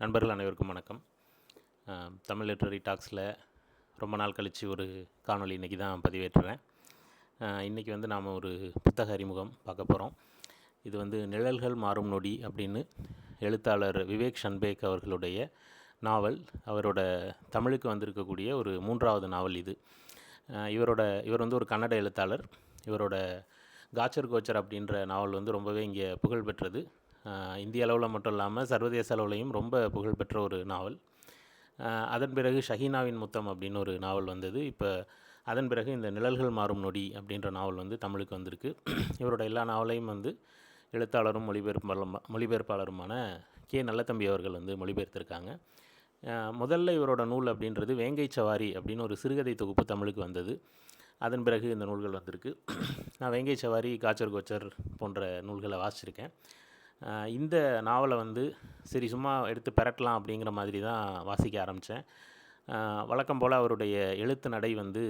நண்பர்கள் அனைவருக்கும் வணக்கம். தமிழ் லிட்ரரி டாக்ஸில் ரொம்ப நாள் கழித்து ஒரு காணொளி இன்றைக்கி தான் பதிவேற்றுறேன். இன்றைக்கி வந்து நாம் ஒரு புத்தக அறிமுகம் பார்க்க போகிறோம் இது வந்து நிழல்கள் மாறும் நொடி அப்படின்னு எழுத்தாளர் விவேக் ஷன்பேக் அவர்களுடைய நாவல். அவரோட தமிழுக்கு வந்திருக்கக்கூடிய ஒரு மூன்றாவது நாவல் இது. இவரோட இவர் வந்து ஒரு கன்னட எழுத்தாளர். இவரோட காச்சர் கோச்சர் அப்படின்ற நாவல் வந்து ரொம்பவே இங்கே புகழ் பெற்றது இந்திய அளவில் மட்டும் இல்லாமல் சர்வதேச அளவுலையும் ரொம்ப புகழ்பெற்ற ஒரு நாவல். அதன் பிறகு ஷஹீனாவின் முத்தம் அப்படின்னு ஒரு நாவல் வந்தது. இப்போ அதன் பிறகு இந்த நிழல்கள் மாறும் நொடி அப்படின்ற நாவல் வந்து தமிழுக்கு வந்திருக்கு. இவரோட எல்லா நாவலையும் வந்து எழுத்தாளரும் மொழிபெயர்ப்பாளரும் மொழிபெயர்ப்பாளருமான கே. நல்லத்தம்பி அவர்கள் வந்து மொழிபெயர்த்திருக்காங்க. முதல்ல இவரோட நூல் அப்படின்றது வேங்கை சவாரி அப்படின்னு ஒரு சிறுகதை தொகுப்பு தமிழுக்கு வந்தது. அதன் பிறகு இந்த நூல்கள் வந்திருக்கு. நான் வேங்கை சவாரி காச்சர் கோச்சர் போன்ற நூல்களை வாசிச்சிருக்கேன். இந்த நாவலை வந்து சரி சும்மா எடுத்து பெரட்டலாம் அப்படிங்கிற மாதிரி தான் வாசிக்க ஆரம்பித்தேன். வழக்கம் போல் அவருடைய எழுத்து நடை வந்து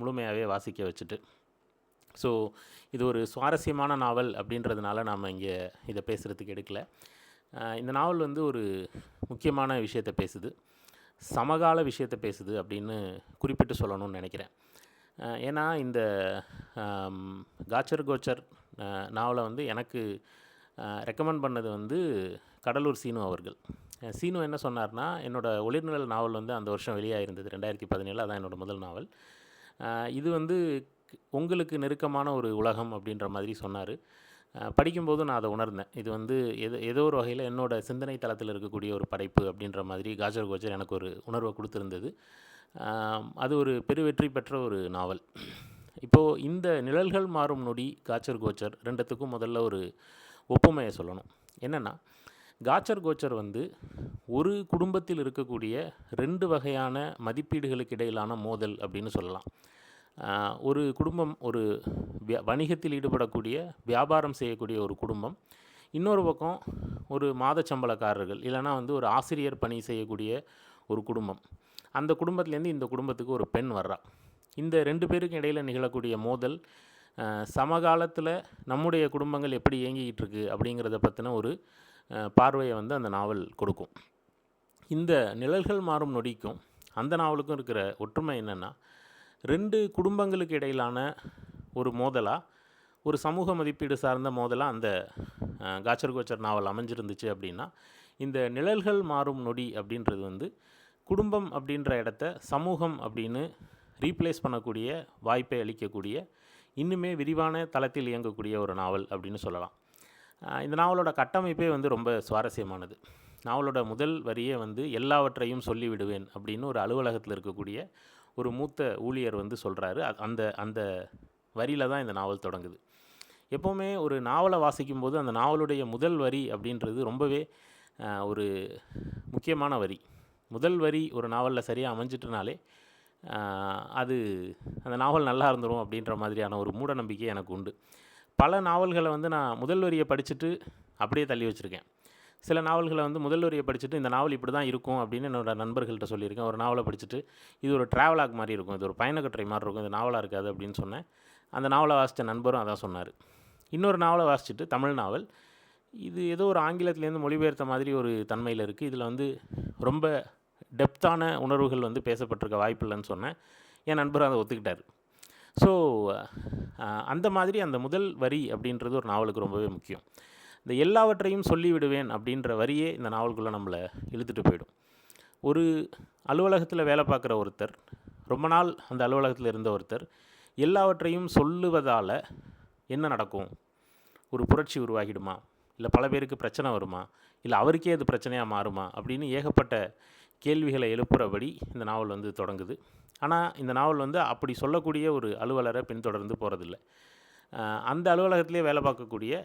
முழுமையாகவே வாசிக்க வச்சுட்டு. ஸோ இது ஒரு சுவாரஸ்யமான நாவல் அப்படின்றதுனால நாம் இங்கே இதை பேசுகிறதுக்கு எடுக்கல. இந்த நாவல் வந்து ஒரு முக்கியமான விஷயத்தை பேசுது. சமகால விஷயத்தை பேசுது அப்படின்னு குறிப்பிட்டு சொல்லணும்னு நினைக்கிறேன். ஏன்னா இந்த காச்சர் கோச்சர் நாவலை வந்து எனக்கு ரெக்கமெண்ட் பண்ணது வந்து கடலூர் சீனு அவர்கள். சீனு என்ன சொன்னார்னா என்னோடய ஒளிர்நிழல் நாவல் வந்து அந்த வருஷம் வெளியாயிருந்தது ரெண்டாயிரத்தி பதினேழு அதான் என்னோடய முதல் நாவல். இது வந்து உங்களுக்கு நெருக்கமான ஒரு உலகம் அப்படின்ற மாதிரி சொன்னார். படிக்கும்போது நான் அதை உணர்ந்தேன். இது வந்து எது ஏதோ ஒரு வகையில் என்னோட சிந்தனை தளத்தில் இருக்கக்கூடிய ஒரு படைப்பு அப்படின்ற மாதிரி காஜர் கோச்சர் எனக்கு ஒரு உணர்வை கொடுத்துருந்தது. அது ஒரு பெருவெற்றி பெற்ற ஒரு நாவல். இப்போது இந்த நிழல்கள் மாறும் நொடி காச்சர் கோச்சர் ரெண்டுத்துக்கும் முதல்ல ஒரு ஒப்புமையை சொல்லணும். என்னென்னா காச்சர் கோச்சர் வந்து ஒரு குடும்பத்தில் இருக்கக்கூடிய ரெண்டு வகையான மதிப்பீடுகளுக்கு இடையிலான மோதல் அப்படின்னு சொல்லலாம். ஒரு குடும்பம் ஒரு வியா- வணிகத்தில் ஈடுபடக்கூடிய வியாபாரம் செய்யக்கூடிய ஒரு குடும்பம். இன்னொரு பக்கம் ஒரு மாத சம்பளக்காரர்கள் இல்லைன்னா வந்து ஒரு ஆசிரியர் பணி செய்யக்கூடிய ஒரு குடும்பம். அந்த குடும்பத்துலேருந்து இந்த குடும்பத்துக்கு ஒரு பெண் வர்றா. இந்த ரெண்டு பேருக்கும் இடையில் நிகழக்கூடிய மோதல் சமகாலத்தில் நம்முடைய குடும்பங்கள் எப்படி இயங்கிக்கிட்டு இருக்கு அப்படிங்கிறத பற்றின ஒரு பார்வையை வந்து அந்த நாவல் கொடுக்கும். இந்த நிழல்கள் மாறும் நொடிக்கும் அந்த நாவலுக்கும் இருக்கிற ஒற்றுமை என்னென்னா ரெண்டு குடும்பங்களுக்கு இடையிலான ஒரு மோதலாக ஒரு சமூக மதிப்பீடு சார்ந்த மோதலாக அந்த காச்சர் கோச்சர் நாவல் அமைஞ்சிருந்துச்சு அப்படின்னா இந்த நிழல்கள் மாறும் நொடி அப்படின்றது வந்து குடும்பம் அப்படின்ற இடத்த சமூகம் அப்படின்னு ரீப்ளேஸ் பண்ணக்கூடிய வாய்ப்பை அளிக்கக்கூடிய இன்னுமே விரிவான தளத்தில் இயங்கக்கூடிய ஒரு நாவல் அப்படின்னு சொல்லலாம். இந்த நாவலோட கட்டமைப்பே வந்து ரொம்ப சுவாரஸ்யமானது. நாவலோட முதல் வரியே வந்து எல்லாவற்றையும் சொல்லிவிடுவேன் அப்படின்னு ஒரு அலுவலகத்தில் இருக்கக்கூடிய ஒரு மூத்த ஊழியர் வந்து சொல்கிறாரு அந்த அந்த வரியில் தான் இந்த நாவல் தொடங்குது. எப்போவுமே ஒரு நாவலை வாசிக்கும்போது அந்த நாவலுடைய முதல் வரி அப்படின்றது ரொம்பவே ஒரு முக்கியமான வரி. முதல் வரி ஒரு நாவலில் சரியாக அமைஞ்சிட்டுனாலே அது அந்த நாவல் நல்லா இருந்துரும் அப்படின்ற மாதிரியான ஒரு மூட நம்பிக்கை எனக்கு உண்டு. பல நாவல்களை வந்து நான் முதல் வரியை படிச்சுட்டு அப்படியே தள்ளி வச்சுருக்கேன். சில நாவல்களை வந்து முதல் வரியை படிச்சுட்டு இந்த நாவல் இப்படி தான் இருக்கும் அப்படின்னு என்னோடய நண்பர்கள்ட்ட சொல்லியிருக்கேன். ஒரு நாவலை படிச்சுட்டு இது ஒரு ட்ராவலாக் மாதிரி இருக்கும். இது ஒரு பயணக்கட்டுரை மாதிரி இருக்கும். இது நாவலாக இருக்காது அப்படின்னு சொன்னேன். அந்த நாவலை வாசித்த நண்பரும் அதான் சொன்னார். இன்னொரு நாவலை வாசிச்சுட்டு தமிழ் நாவல். இது ஏதோ ஒரு ஆங்கிலத்துலேருந்து மொழிபெயர்த்த மாதிரி ஒரு தன்மையில் இருக்குது இதில் வந்து ரொம்ப டெப்த்தான உணர்வுகள் வந்து பேசப்பட்டிருக்க வாய்ப்பில்லைன்னு சொன்னேன். என் நண்பர் அதை ஒத்துக்கிட்டார். ஸோ அந்த மாதிரி அந்த முதல் வரி அப்படின்றது ஒரு நாவலுக்கு ரொம்பவே முக்கியம். இந்த எல்லாவற்றையும் சொல்லிவிடுவேன் அப்படின்ற வரியே இந்த நாவலுக்குள்ளே நம்மளை இழுத்துட்டு போயிடும். ஒரு அலுவலகத்தில் வேலை பார்க்குற ஒருத்தர் ரொம்ப நாள் அந்த அலுவலகத்தில் இருந்த ஒருத்தர் எல்லாவற்றையும் சொல்லுவதால் என்ன நடக்கும்? ஒரு புரட்சி உருவாகிடுமா? இல்லை பல பேருக்கு பிரச்சனை வருமா? இல்லை அவருக்கே அது பிரச்சனையாக மாறுமா? அப்படின்னு ஏகப்பட்ட கேள்விகளை எழுப்புறபடி இந்த நாவல் வந்து தொடங்குது. ஆனால் இந்த நாவல் வந்து அப்படி சொல்லக்கூடிய ஒரு அலுவலரை பின்தொடர்ந்து போகிறதில்ல அந்த அலுவலகத்திலே வேலை பார்க்கக்கூடிய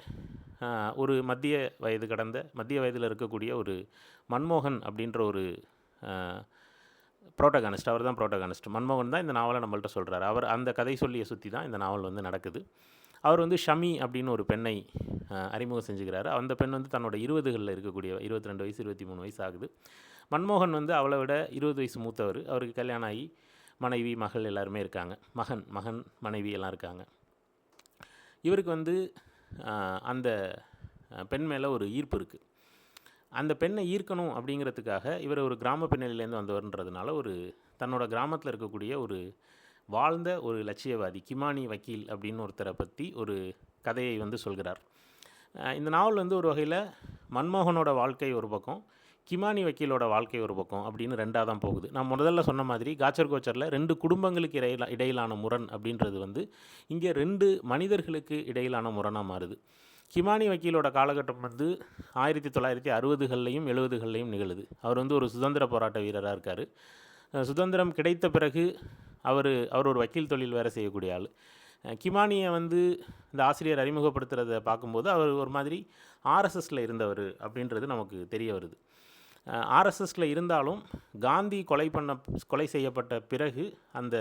ஒரு மத்திய வயது கடந்த மத்திய வயதில் இருக்கக்கூடிய ஒரு மன்மோகன் அப்படின்ற ஒரு புரோட்டகானிஸ்ட் அவர் தான் புரோட்டகானிஸ்ட் மன்மோகன் தான் இந்த நாவலை நம்மள்ட்ட சொல்கிறார் அவர் அந்த கதை சொல்லியை சுற்றி தான் இந்த நாவல் வந்து நடக்குது. அவர் வந்து ஷமி அப்படின்னு ஒரு பெண்ணை அறிமுகம் செஞ்சுக்கிறாரு. அந்த பெண் வந்து தன்னோட இருபதுகளில் இருக்கக்கூடிய இருபத்தி ரெண்டு வயசு இருபத்தி மூணு வயசு ஆகுது. மன்மோகன் வந்து அவளை விட இருபது வயசு மூத்தவர். அவருக்கு கல்யாணம் ஆகி மனைவி மகள் எல்லாருமே இருக்காங்க. மகன் மகன் மனைவி எல்லாம் இருக்காங்க. இவருக்கு வந்து அந்த பெண் மேலே ஒரு ஈர்ப்பு இருக்குது அந்த பெண்ணை ஈர்க்கணும் அப்படிங்கிறதுக்காக இவர் ஒரு கிராம பின்னணியிலேருந்து வந்தவர்ன்றதுனால ஒரு தன்னோட கிராமத்தில் இருக்கக்கூடிய ஒரு வாழ்ந்த ஒரு லட்சியவாதி கிமானி வக்கீல் அப்படின்னு ஒருத்தரை பற்றி ஒரு கதையை வந்து சொல்கிறார். இந்த நாவல் வந்து ஒரு வகையில் மன்மோகனோட வாழ்க்கை ஒரு பக்கம் கிமானி வக்கீலோட வாழ்க்கை ஒரு பக்கம் அப்படின்னு ரெண்டாக தான் போகுது. நான் முதல்ல சொன்ன மாதிரி காச்சர் கோச்சரில் ரெண்டு குடும்பங்களுக்கு இடையில இடையிலான முரண் அப்படின்றது வந்து இங்கே ரெண்டு மனிதர்களுக்கு இடையிலான முரணாக மாறுது. கிமானி வக்கீலோட காலகட்டம் வந்து ஆயிரத்தி தொள்ளாயிரத்தி அறுபதுகள்லையும் எழுபதுகள்லையும் நிகழுது. அவர் வந்து ஒரு சுதந்திர போராட்ட வீரராக இருக்கார். சுதந்திரம் கிடைத்த பிறகு அவர் அவர் ஒரு வக்கீல் தொழில் வேறு செய்யக்கூடிய ஆள். கிமானியை வந்து இந்த ஆசிரியர் அறிமுகப்படுத்துகிறத பார்க்கும்போது அவர் ஒரு மாதிரி ஆர்எஸ்எஸில் இருந்தவர் அப்படின்றது நமக்கு தெரிய வருது. ஆர்எஸ்எஸில் இருந்தாலும் காந்தி கொலை பண்ண கொலை செய்யப்பட்ட பிறகு அந்த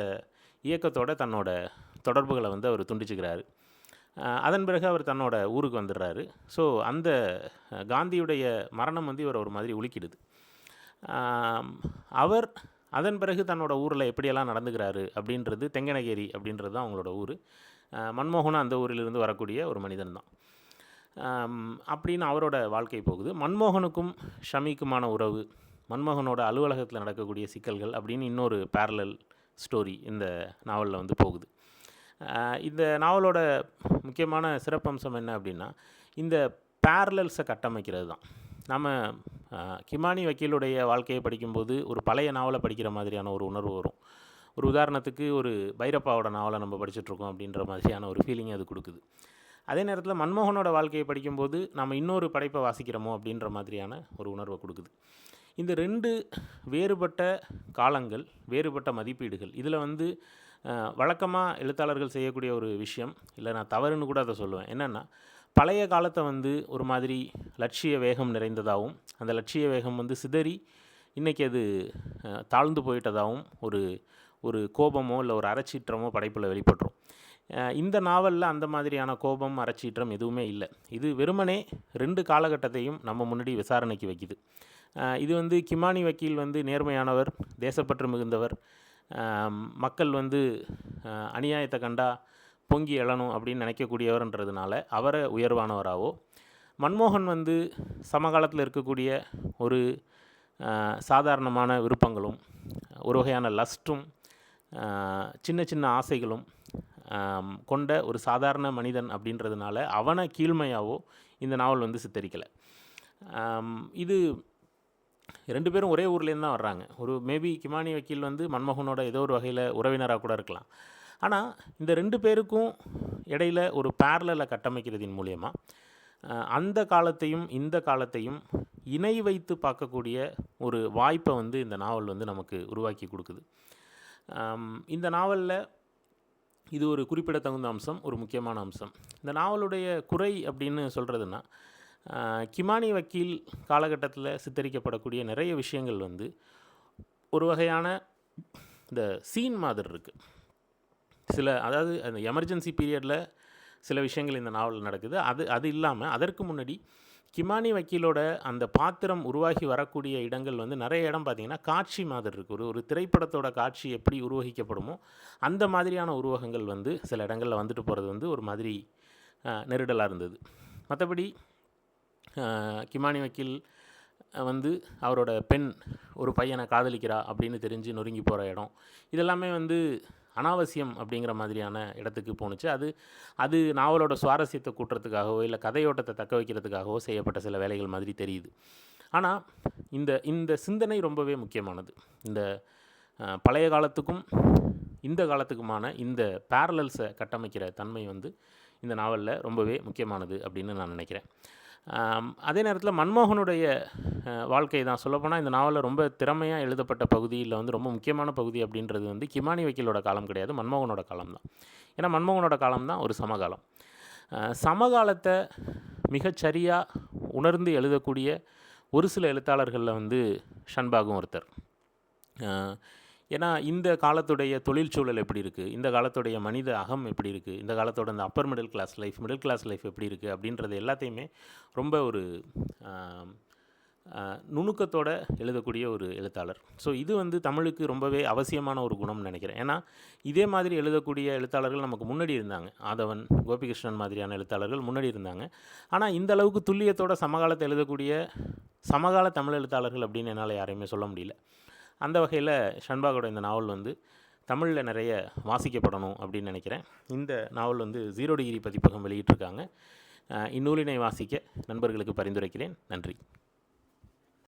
இயக்கத்தோட தன்னோட தொடர்புகளை வந்து அவர் துண்டிச்சுக்கிறாரு. அதன் பிறகு அவர் தன்னோட ஊருக்கு வந்துடுறாரு. ஸோ அந்த காந்தியுடைய மரணம் வந்து இவர் ஒரு மாதிரி உலுக்கிடுது. அவர் அதன் பிறகு தன்னோட ஊரில் எப்படியெல்லாம் நடந்துக்கிறாரு அப்படின்றது தெங்கனகேரி அப்படின்றது தான் அவங்களோட ஊர். மன்மோகனும் அந்த ஊரிலிருந்து வரக்கூடிய ஒரு மனிதன் தான். அப்படின்னு அவரோட வாழ்க்கை போகுது. மன்மோகனுக்கும் ஷமிக்குமான உறவு மன்மோகனோட அலுவலகத்தில் நடக்கக்கூடிய சிக்கல்கள் அப்படின்னு இன்னொரு பேரலல் ஸ்டோரி இந்த நாவலில் வந்து போகுது. இந்த நாவலோட முக்கியமான சிறப்பம்சம் என்ன அப்படின்னா இந்த பேரலல்ஸை கட்டமைக்கிறது தான். நம்ம கிமானி வக்கீலுடைய வாழ்க்கையை படிக்கும்போது ஒரு பழைய நாவலை படிக்கிற மாதிரியான ஒரு உணர்வு வரும். ஒரு உதாரணத்துக்கு ஒரு பைரப்பாவோட நாவலை நம்ம படிச்சுட்ருக்கோம் அப்படின்ற மாதிரியான ஒரு ஃபீலிங் அது கொடுக்குது. அதே நேரத்தில் மன்மோகனோட வாழ்க்கையை படிக்கும்போது நம்ம இன்னொரு படைப்பை வாசிக்கிறோமோ அப்படின்ற மாதிரியான ஒரு உணர்வை கொடுக்குது. இந்த ரெண்டு வேறுபட்ட காலங்கள் வேறுபட்ட மதிப்பீடுகள் இதில் வந்து வழக்கமாக எழுத்தாளர்கள் செய்யக்கூடிய ஒரு விஷயம் இல்லை நான் தவறுன்னு கூட அதை சொல்லுவேன். என்னென்னா பழைய காலத்தை வந்து ஒரு மாதிரி லட்சிய வேகம் நிறைந்ததாகவும் அந்த லட்சிய வேகம் வந்து சிதறி இன்றைக்கி அது தாழ்ந்து போயிட்டதாகவும் ஒரு ஒரு கோபமோ இல்லை ஒரு அறச்சீற்றமோ படைப்பில் வெளிப்பட்டுரும். இந்த நாவலில் அந்த மாதிரியான கோபம் அறச்சீற்றம் எதுவுமே இல்லை. இது வெறுமனே ரெண்டு காலகட்டத்தையும் நம்ம முன்னாடி விசாரணைக்கு வைக்குது. இது வந்து கிமானி வக்கீல் வந்து நேர்மையானவர் தேசப்பற்று மிகுந்தவர். மக்கள் வந்து அநியாயத்தை கண்டா பொங்கி எழணும் அப்படின்னு நினைக்கக்கூடியவர்ன்றதுனால அவரை உயர்வானவராகவோ மன்மோகன் வந்து சமகாலத்தில் இருக்கக்கூடிய ஒரு சாதாரணமான விருப்பங்களும் ஒரு வகையான லஸ்ட்டும் சின்ன சின்ன ஆசைகளும் கொண்ட ஒரு சாதாரண மனிதன் அப்படின்றதுனால அவனை கீழ்மையாவோ இந்த நாவல் வந்து சித்தரிக்கலை. இது ரெண்டு பேரும் ஒரே ஊர்லேருந்து தான் வர்றாங்க. ஒரு மேபி கிமானி வக்கீல் வந்து மன்மோகனோட ஏதோ ஒரு வகையில் உறவினராக கூட இருக்கலாம். ஆனால் இந்த ரெண்டு பேருக்கும் இடையில ஒரு பேரலில் கட்டமைக்கிறதின் மூலயமா அந்த காலத்தையும் இந்த காலத்தையும் இணை வைத்து பார்க்கக்கூடிய ஒரு வாய்ப்பை வந்து இந்த நாவல் வந்து நமக்கு உருவாக்கி கொடுக்குது. இந்த நாவலில் இது ஒரு குறிப்பிடத்தகுந்த அம்சம் ஒரு முக்கியமான அம்சம். இந்த நாவலுடைய குறை அப்படின்னு சொல்கிறதுனா கிமானி வக்கீல் காலகட்டத்தில் சித்தரிக்கப்படக்கூடிய நிறைய விஷயங்கள் வந்து ஒரு வகையான இந்த சீன் மாதிரி இருக்குது சில அதாவது அந்த எமர்ஜென்சி பீரியடில் சில விஷயங்கள் இந்த நாவலில் நடக்குது. அது அது இல்லாமல் அதற்கு முன்னாடி கிமானி வக்கீலோட அந்த பாத்திரம் உருவாகி வரக்கூடிய இடங்கள் வந்து நிறைய இடம் பார்த்திங்கன்னா காட்சி மாதிரி இருக்குது ஒரு ஒரு திரைப்படத்தோட காட்சி எப்படி உருவகிக்கப்படுமோ அந்த மாதிரியான உருவகங்கள் வந்து சில இடங்களில் வந்துட்டு போகிறது வந்து ஒரு மாதிரி நெருடலாக இருந்தது. மற்றபடி கிமானி வக்கீல் வந்து அவரோட பெண் ஒரு பையனை காதலிக்கிறா அப்படின்னு தெரிஞ்சு நொறுங்கி போகிற இடம். இதெல்லாமே வந்து அனாவசியம் அப்படிங்கிற மாதிரியான இடத்துக்கு போணுச்சு. அது அது நாவலோட சுவாரஸ்யத்தை கூட்டுறதுக்காகவோ இல்லை கதையோட்டத்தை தக்க வைக்கிறதுக்காகவோ செய்யப்பட்ட சில வேலைகள் மாதிரி தெரியுது. ஆனால் இந்த இந்த சிந்தனை ரொம்பவே முக்கியமானது. இந்த பழைய காலத்துக்கும் இந்த காலத்துக்குமான இந்த பேரலல்ஸை கட்டமைக்கிற தன்மை வந்து இந்த நாவலில் ரொம்பவே முக்கியமானது அப்படின்னு நான் நினைக்கிறேன். அதே நேரத்தில் மன்மோகனுடைய வாழ்க்கை தான். சொல்லப்போனால் இந்த நாவலில் ரொம்ப திறமையாக எழுதப்பட்ட பகுதியில் வந்து ரொம்ப முக்கியமான பகுதி அப்படின்றது வந்து கிமானி வக்கீலோட காலம் கிடையாது மன்மோகனோட காலம் தான். ஏன்னா மன்மோகனோட காலம் தான் ஒரு சமகாலம். சமகாலத்தை மிகச்சரியாக உணர்ந்து எழுதக்கூடிய ஒரு சில எழுத்தாளர்களில் வந்து ஷன்பாகும் ஒருத்தர். ஏன்னா இந்த காலத்துடைய தொழில்சூழல் எப்படி இருக்குது இந்த காலத்துடைய மனித அகம் எப்படி இருக்குது இந்த காலத்தோட இந்த upper middle class life middle class life எப்படி இருக்குது அப்படின்றது எல்லாத்தையுமே ரொம்ப ஒரு நுணுக்கத்தோடு எழுதக்கூடிய ஒரு எழுத்தாளர். ஸோ இது வந்து தமிழுக்கு ரொம்பவே அவசியமான ஒரு குணம்னு நினைக்கிறேன். ஏன்னா இதே மாதிரி எழுதக்கூடிய எழுத்தாளர்கள் நமக்கு முன்னாடி இருந்தாங்க. ஆதவன் கோபிகிருஷ்ணன் மாதிரியான எழுத்தாளர்கள் முன்னாடி இருந்தாங்க. ஆனால் இந்த அளவுக்கு துல்லியத்தோட சமகாலத்தை எழுதக்கூடிய சமகால தமிழ் எழுத்தாளர்கள் அப்படின்னு என்னால் யாரையுமே சொல்ல முடியல. அந்த வகையில் ஷண்பாகோட இந்த நாவல் வந்து தமிழில் நிறைய வாசிக்கப்படணும் அப்படின்னு நினைக்கிறேன். இந்த நாவல் வந்து ஜீரோ டிகிரி பதிப்பகம் வெளியிட்டிருக்காங்க. இந்நூலினை வாசிக்க நண்பர்களுக்கு பரிந்துரைக்கிறேன். நன்றி.